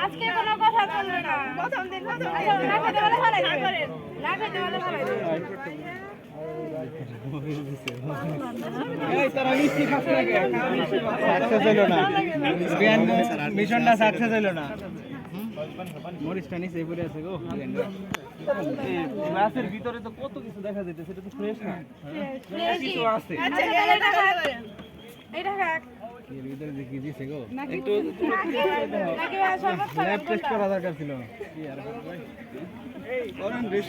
আজকে কোনো কথা চলবে না প্রথম দিন আচ্ছা, না খেতে বলে ভালো না খেতে বলে ভালো লাগবে এই তোরা মিষ্টি খাচ্ছে নাকি সাকসেস হলো না মিশনটা সাকসেস হলো না মরিচটা নিচে পড়ে আছে গো গ্লাসের ভিতরে তো কত কিছু দেখা যেতে সেটা তো ফ্রেশ না। কিছু আছে। আচ্ছা এটা খাক এর ভিতরে যে কি দিছে গো? একটু নাকি নাকি সর্বত ল্যাব টেস্ট করা দরকার ছিল। করেন বেশ।